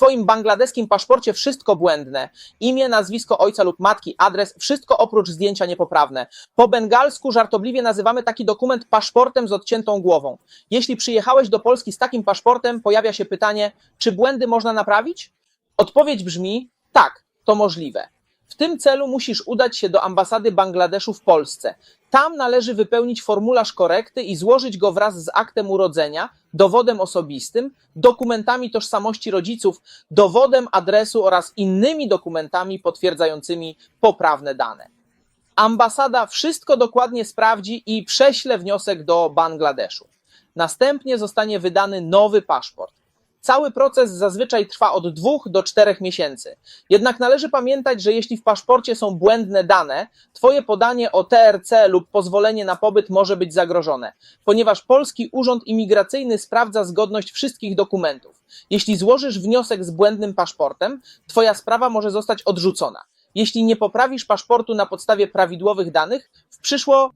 twoim bangladeskim paszporcie wszystko błędne. Imię, nazwisko ojca lub matki, adres, wszystko oprócz zdjęcia niepoprawne. Po bengalsku żartobliwie nazywamy taki dokument paszportem z odciętą głową. Jeśli przyjechałeś do Polski z takim paszportem, pojawia się pytanie, czy błędy można naprawić? Odpowiedź brzmi tak, to możliwe. Tym celu musisz udać się do ambasady Bangladeszu w Polsce. Tam należy wypełnić formularz korekty i złożyć go wraz z aktem urodzenia, dowodem osobistym, dokumentami tożsamości rodziców, dowodem adresu oraz innymi dokumentami potwierdzającymi poprawne dane. Ambasada wszystko dokładnie sprawdzi i prześle wniosek do Bangladeszu. Następnie zostanie wydany nowy paszport. Cały proces zazwyczaj trwa od dwóch do czterech miesięcy. Jednak należy pamiętać, że jeśli w paszporcie są błędne dane, Twoje podanie o TRC lub pozwolenie na pobyt może być zagrożone, ponieważ polski urząd imigracyjny sprawdza zgodność wszystkich dokumentów. Jeśli złożysz wniosek z błędnym paszportem, Twoja sprawa może zostać odrzucona. Jeśli nie poprawisz paszportu na podstawie prawidłowych danych, w przyszło